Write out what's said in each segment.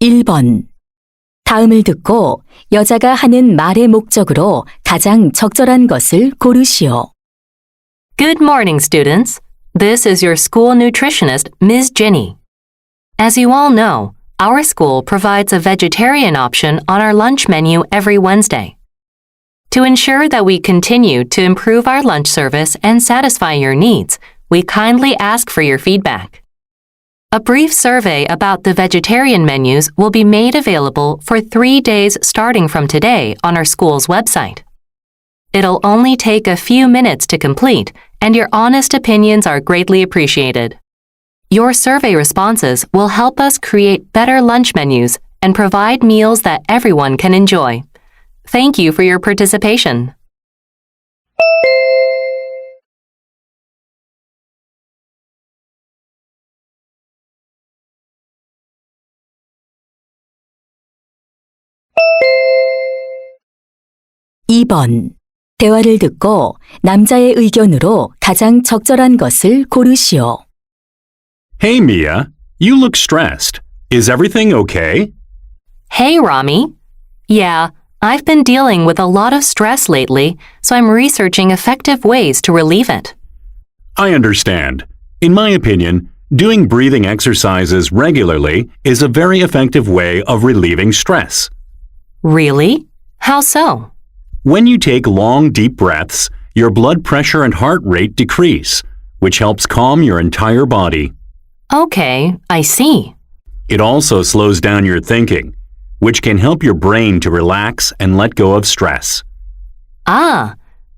1번. 다음을 듣고 여자가 하는 말의 목적으로 가장 적절한 것을 고르시오. Good morning, students. This is your school nutritionist, Ms. Jenny. As you all know, our school provides a vegetarian option on our lunch menu every Wednesday. To ensure that we continue to improve our lunch service and satisfy your needs, we kindly ask for your feedback. A brief survey about the vegetarian menus will be made available for three days starting from today on our school's website. It'll only take a few minutes to complete, and your honest opinions are greatly appreciated. Your survey responses will help us create better lunch menus and provide meals that everyone can enjoy. Thank you for your participation. 이번 대화를 듣고 남자의 의견으로 가장 적절한 것을 고르시오. Hey, Mia. You look stressed. Is everything okay? Hey, Rami. Yeah, I've been dealing with a lot of stress lately, so I'm researching effective ways to relieve it. I understand. In my opinion, doing breathing exercises regularly is a very effective way of relieving stress. Really? How so? When you take long, deep breaths, your blood pressure and heart rate decrease, which helps calm your entire body. Okay, I see. It also slows down your thinking, which can help your brain to relax and let go of stress. Ah,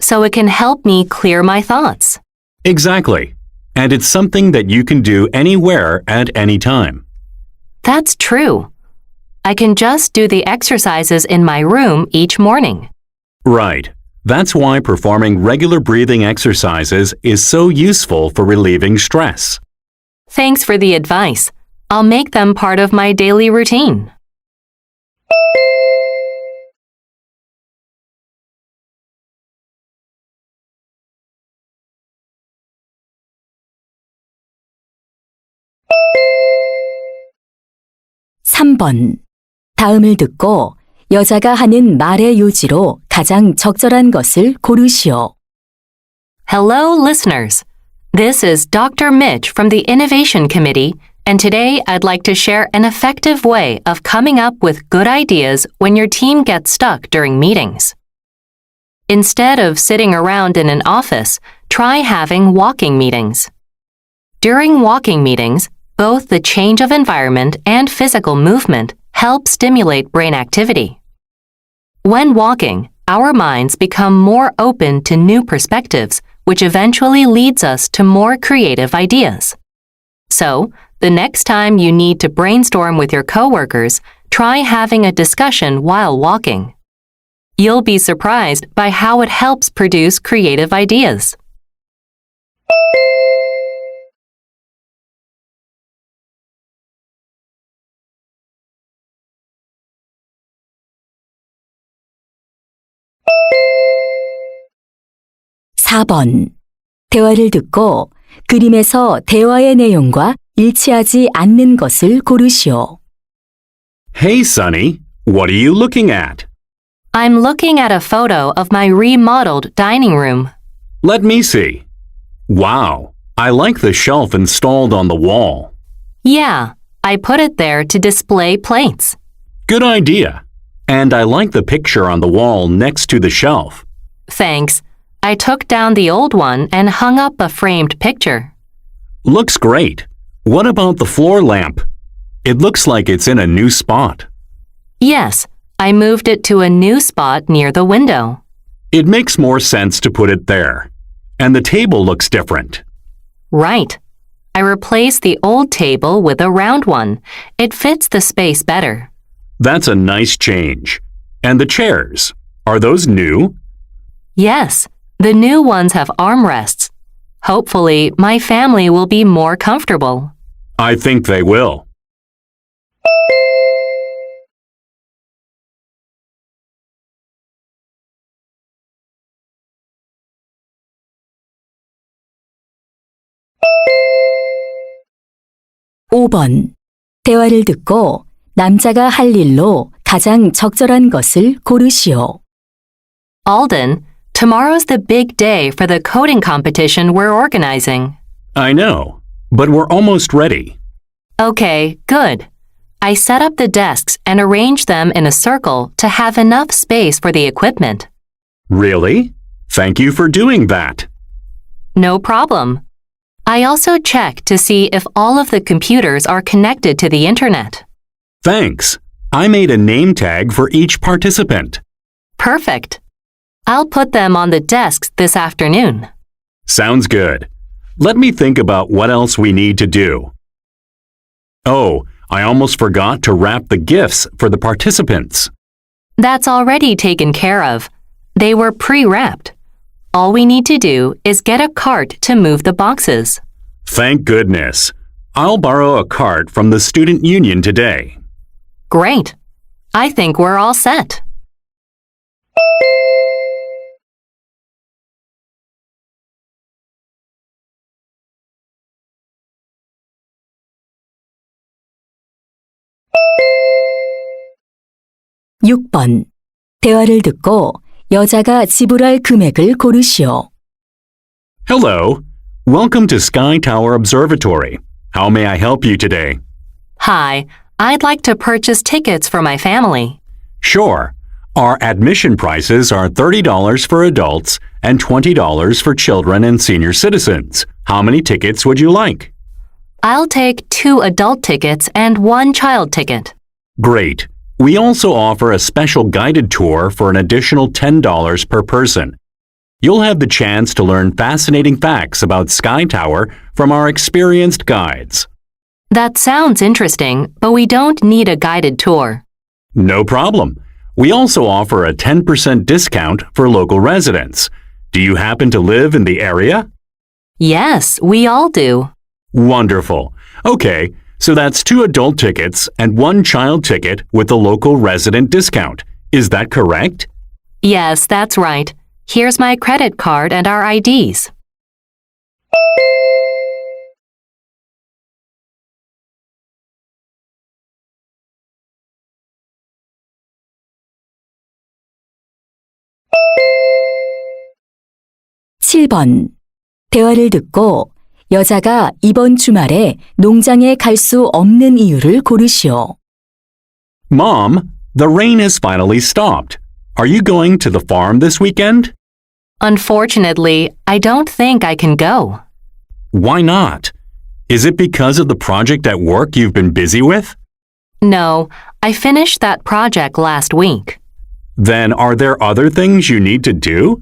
so it can help me clear my thoughts. Exactly. And it's something that you can do anywhere at any time. That's true. I can just do the exercises in my room each morning. Right. That's why performing regular breathing exercises is so useful for relieving stress. Thanks for the advice. I'll make them part of my daily routine. 삼번 다음을 듣고 여자가 하는 말의 요지로 가장 적절한 것을 고르시오. Hello, listeners. This is Dr. Mitch from the Innovation Committee, and today I'd like to share an effective way of coming up with good ideas when your team gets stuck during meetings. Instead of sitting around in an office, try having walking meetings. During walking meetings, both the change of environment and physical movement help stimulate brain activity. When walking, our minds become more open to new perspectives, which eventually leads us to more creative ideas. So, the next time you need to brainstorm with your coworkers, try having a discussion while walking. You'll be surprised by how it helps produce creative ideas. 사번 대화를 듣고 그림에서 대화의 내용과 일치하지 않는 것을 고르시오. Hey, Sonny. What are you looking at? I'm looking at a photo of my remodeled dining room. Let me see. Wow. I like the shelf installed on the wall. Yeah, I put it there to display plates. Good idea. And I like the picture on the wall next to the shelf. Thanks. I took down the old one and hung up a framed picture. Looks great. What about the floor lamp? It looks like it's in a new spot. Yes, I moved it to a new spot near the window. It makes more sense to put it there. And the table looks different. Right. I replaced the old table with a round one. It fits the space better. That's a nice change. And the chairs, are those new? Yes, the new ones have armrests. Hopefully, my family will be more comfortable. I think they will. 오번 대화를 듣고 남자가 할 일로 가장 적절한 것을 고르시오. Alden, tomorrow's the big day for the coding competition we're organizing. I know, but we're almost ready. Okay, good. I set up the desks and arranged them in a circle to have enough space for the equipment. Really? Thank you for doing that. No problem. I also checked to see if all of the computers are connected to the internet. Thanks. I made a name tag for each participant. Perfect. I'll put them on the desks this afternoon. Sounds good. Let me think about what else we need to do. Oh, I almost forgot to wrap the gifts for the participants. That's already taken care of. They were pre wrapped. All we need to do is get a cart to move the boxes. Thank goodness. I'll borrow a cart from the student union today. Great. I think we're all set. 육 번 대화를 듣고 여자가 지불할 금액을 고르시오. Hello. Welcome to Sky Tower Observatory. How may I help you today? Hi, I'd like to purchase tickets for my family. Sure. Our admission prices are $30 for adults and $20 for children and senior citizens. How many tickets would you like? I'll take two adult tickets and one child ticket. Great. We also offer a special guided tour for an additional $10 per person. You'll have the chance to learn fascinating facts about Sky Tower from our experienced guides. That sounds interesting, but we don't need a guided tour. No problem. We also offer a 10% discount for local residents. Do you happen to live in the area? Yes, we all do. Wonderful. Okay, so that's two adult tickets and one child ticket with the local resident discount. Is that correct? Yes, that's right. Here's my credit card and our IDs. 칠 번 대화를 듣고 여자가 이번 주말에 농장에 갈 수 없는 이유를 고르시오. Mom, the rain has finally stopped. Are you going to the farm this weekend? Unfortunately, I don't think I can go. Why not? Is it because of the project at work you've been busy with? No, I finished that project last week. Then are there other things you need to do?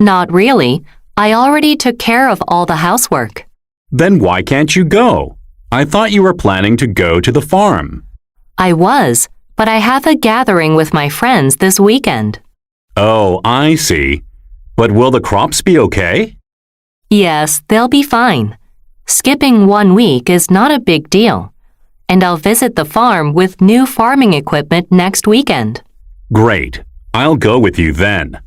Not really. I already took care of all the housework. Then why can't you go? I thought you were planning to go to the farm. I was, but I have a gathering with my friends this weekend. Oh, I see. But will the crops be okay? Yes, they'll be fine. Skipping one week is not a big deal. And I'll visit the farm with new farming equipment next weekend. Great. I'll go with you then.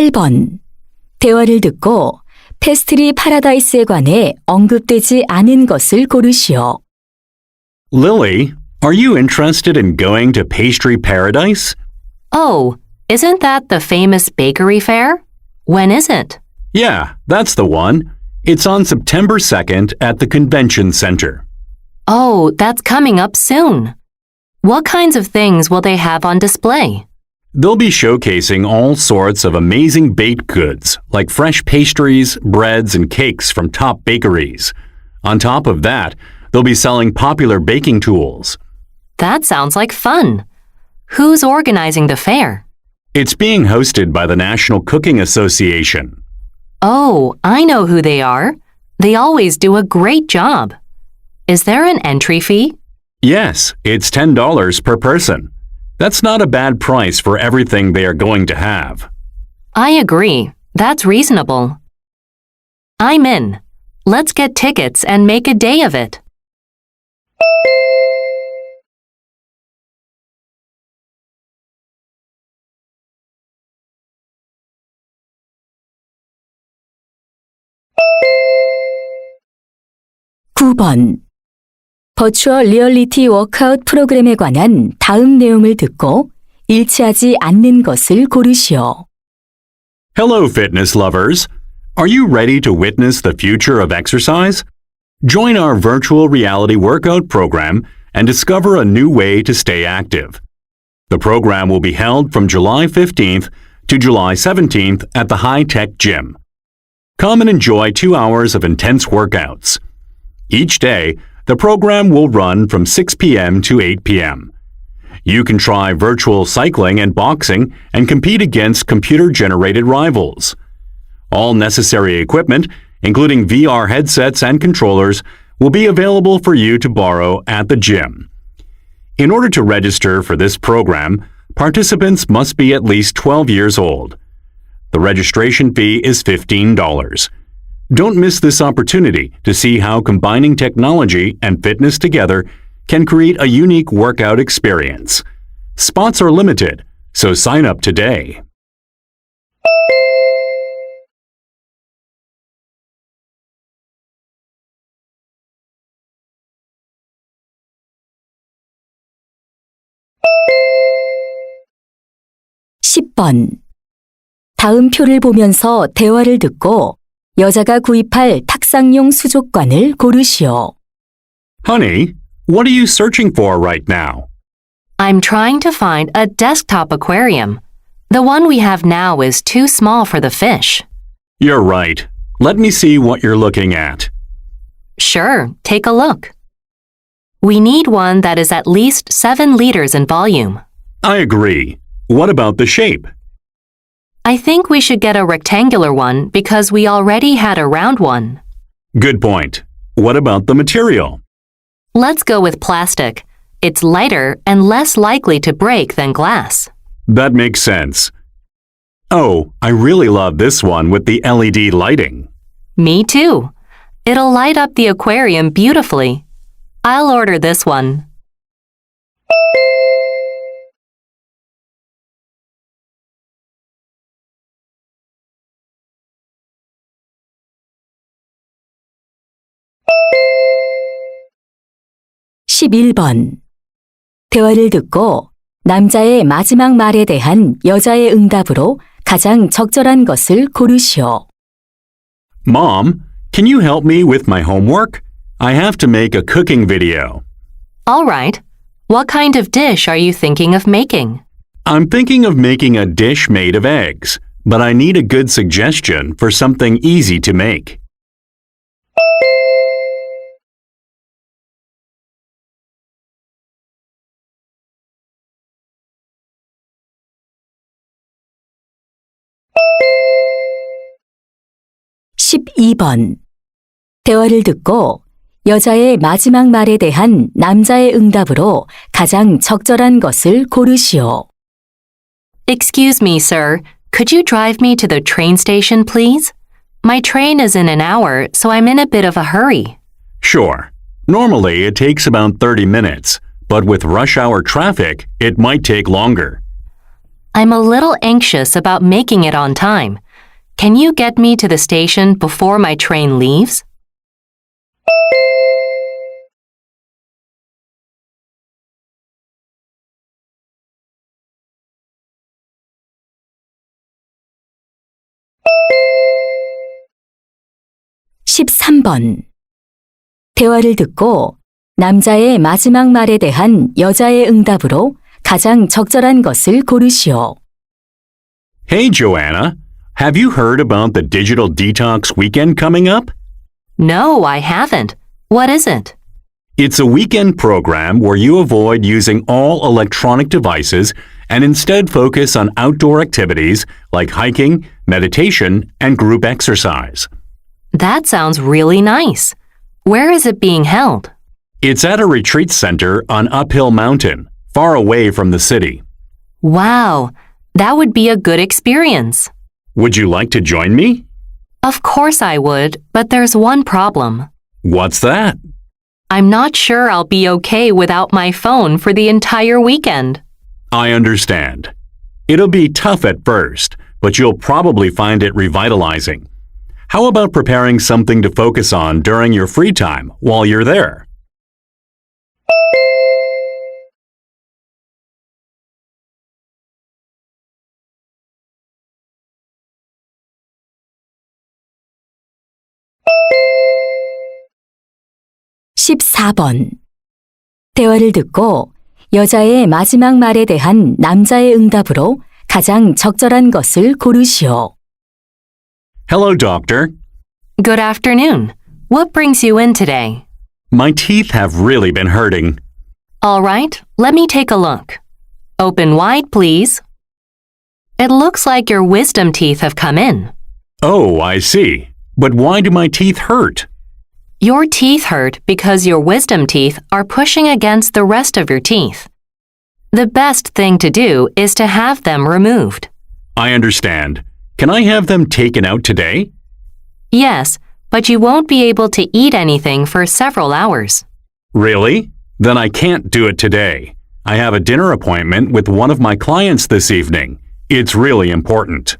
팔 번 대화를 듣고 페스트리 파라다이스에 관해 언급되지 않은 것을 고르시오. Lily, are you interested in going to Pastry Paradise? Oh, isn't that the famous bakery fair? When is it? Yeah, that's the one. It's on September 2nd at the Convention Center. Oh, that's coming up soon. What kinds of things will they have on display? They'll be showcasing all sorts of amazing baked goods, like fresh pastries, breads, and cakes from top bakeries. On top of that, they'll be selling popular baking tools. That sounds like fun. Who's organizing the fair? It's being hosted by the National Cooking Association. Oh, I know who they are. They always do a great job. Is there an entry fee? Yes, it's $10 per person. That's not a bad price for everything they are going to have. I agree. That's reasonable. I'm in. Let's get tickets and make a day of it. (9번) 버추얼 리얼리티 워크아웃 프로그램에 관한 다음 내용을 듣고 일치하지 않는 것을 고르시오. Hello, fitness lovers. Are you ready to witness the future of exercise? Join our virtual reality workout program and discover a new way to stay active. The program will be held from July 15th to July 17th at the High Tech Gym. Come and enjoy two hours of intense workouts. Each day, the program will run from 6 p.m. to 8 p.m. You can try virtual cycling and boxing and compete against computer generated rivals. All necessary equipment, including VR headsets and controllers, will be available for you to borrow at the gym. In order to register for this program, participants must be at least 12 years old. The registration fee is $15. Don't miss this opportunity to see how combining technology and fitness together can create a unique workout experience. Spots are limited, so sign up today. 십 번 다음 표를 보면서 대화를 듣고 여자가 구입할 탁상용 수족관을 고르시오. Honey, what are you searching for right now? I'm trying to find a desktop aquarium. The one we have now is too small for the fish. You're right. Let me see what you're looking at. Sure, take a look. We need one that is at least 7 liters in volume. I agree. What about the shape? I think we should get a rectangular one because we already had a round one. Good point. What about the material? Let's go with plastic. It's lighter and less likely to break than glass. That makes sense. Oh, I really love this one with the LED lighting. Me too. It'll light up the aquarium beautifully. I'll order this one. 십일 번 대화를 듣고 남자의 마지막 말에 대한 여자의 응답으로 가장 적절한 것을 고르시오. Mom, can you help me with my homework? I have to make a cooking video. All right. What kind of dish are you thinking of making? I'm thinking of making a dish made of eggs, but I need a good suggestion for something easy to make. 십이 번 대화를 듣고 여자의 마지막 말에 대한 남자의 응답으로 가장 적절한 것을 고르시오. Excuse me, sir. Could you drive me to the train station, please? My train is in an hour, so I'm in a bit of a hurry. Sure. Normally it takes about 30 minutes, but with rush hour traffic, it might take longer. I'm a little anxious about making it on time. Can you get me to the station before my train leaves? 십삼 번 대화를 듣고 남자의 마지막 말에 대한 여자의 응답으로 가장 적절한 것을 고르시오. Hey, Joanna. Have you heard about the digital detox weekend coming up? No, I haven't. What is it? It's a weekend program where you avoid using all electronic devices and instead focus on outdoor activities like hiking, meditation, and group exercise. That sounds really nice. Where is it being held? It's at a retreat center on Uphill Mountain, far away from the city. Wow, that would be a good experience. Would you like to join me? Of course I would, but there's one problem. What's that? I'm not sure I'll be okay without my phone for the entire weekend. I understand. It'll be tough at first, but you'll probably find it revitalizing. How about preparing something to focus on during your free time while you're there? 십사 번 대화를 듣고 여자의 마지막 말에 대한 남자의 응답으로 가장 적절한 것을 고르시오. Hello, doctor. Good afternoon. What brings you in today? My teeth have really been hurting. All right, let me take a look. Open wide, please. It looks like your wisdom teeth have come in. Oh, I see. But why do my teeth hurt? Your teeth hurt because your wisdom teeth are pushing against the rest of your teeth. The best thing to do is to have them removed. I understand. Can I have them taken out today? Yes, but you won't be able to eat anything for several hours. Really? Then I can't do it today. I have a dinner appointment with one of my clients this evening. It's really important.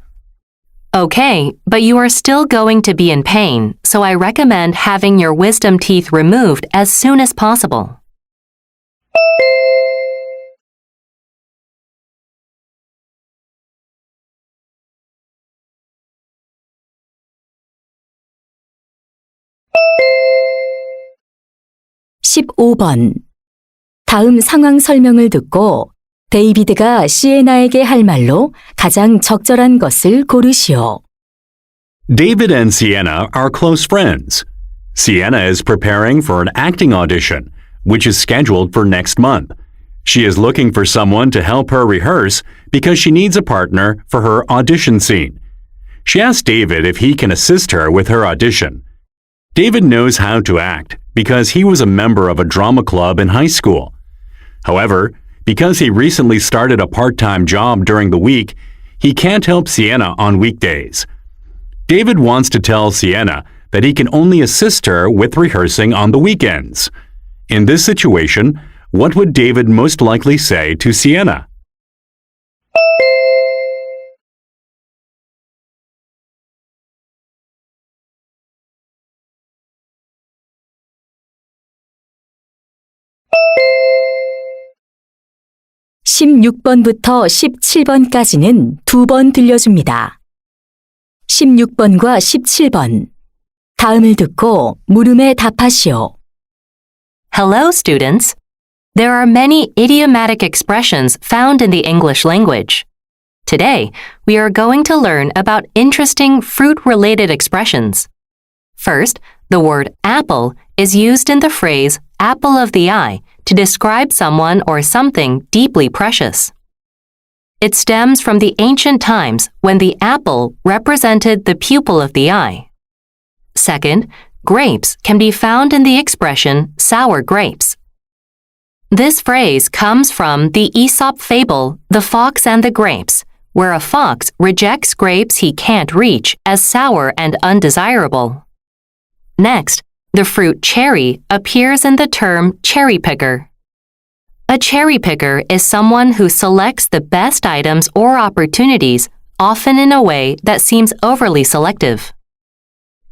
Okay, but you are still going to be in pain, so I recommend having your wisdom teeth removed as soon as possible. 십오 번 다음 상황 설명을 듣고 데이비드가 시에나에게 할 말로 가장 적절한 것을 고르시오. David and Sienna are close friends. Sienna is preparing for an acting audition, which is scheduled for next month. She is looking for someone to help her rehearse because she needs a partner for her audition scene. She asked David if he can assist her with her audition. David knows how to act because he was a member of a drama club in high school. However, because he recently started a part-time job during the week, he can't help Sienna on weekdays. David wants to tell Sienna that he can only assist her with rehearsing on the weekends. In this situation, what would David most likely say to Sienna? 십육 번부터 십칠 번까지는 두 번 들려줍니다. 십육 번과 십칠 번 다음을 듣고 물음에 답하시오. Hello, students. There are many idiomatic expressions found in the English language. Today, we are going to learn about interesting fruit related expressions. First, the word apple is used in the phrase apple of the eye to describe someone or something deeply precious. It stems from the ancient times when the apple represented the pupil of the eye. Second, grapes can be found in the expression sour grapes. This phrase comes from the Aesop fable, The Fox and the Grapes, where a fox rejects grapes he can't reach as sour and undesirable. Next, the fruit cherry appears in the term cherry picker. A cherry picker is someone who selects the best items or opportunities, often in a way that seems overly selective.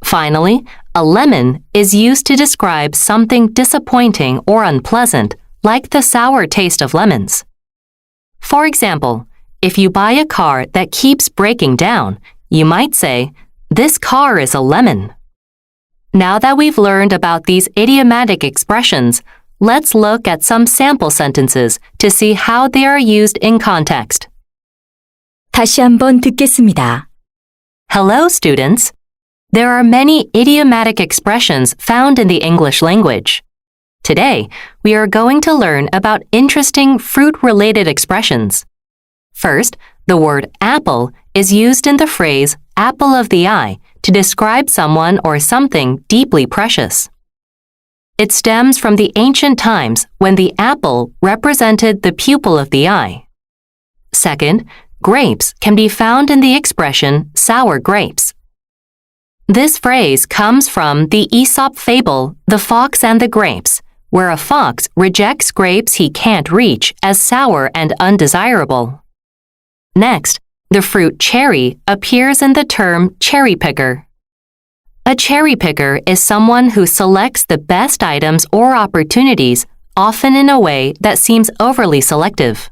Finally, a lemon is used to describe something disappointing or unpleasant, like the sour taste of lemons. For example, if you buy a car that keeps breaking down, you might say, This car is a lemon. Now that we've learned about these idiomatic expressions, let's look at some sample sentences to see how they are used in context. 다시 한번 듣겠습니다. Hello, students. There are many idiomatic expressions found in the English language. Today, we are going to learn about interesting fruit related expressions. First, the word apple is used in the phrase apple of the eye to describe someone or something deeply precious. It stems from the ancient times when the apple represented the pupil of the eye. Second, grapes can be found in the expression sour grapes. This phrase comes from the Aesop fable, The Fox and the Grapes, where a fox rejects grapes he can't reach as sour and undesirable. Next, the fruit cherry appears in the term cherry picker. A cherry picker is someone who selects the best items or opportunities, often in a way that seems overly selective.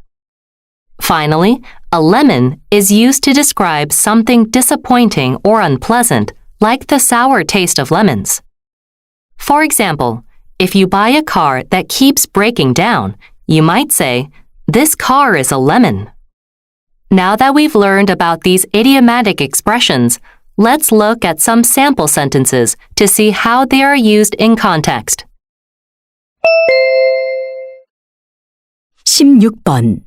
Finally, a lemon is used to describe something disappointing or unpleasant, like the sour taste of lemons. For example, if you buy a car that keeps breaking down, you might say, This car is a lemon. Now that we've learned about these idiomatic expressions, let's look at some sample sentences to see how they are used in context. 16번.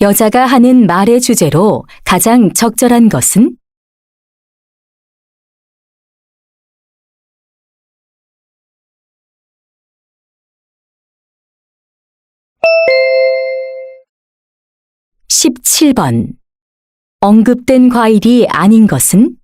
여자가 하는 말의 주제로 가장 적절한 것은? (17번) 언급된 과일이 아닌 것은?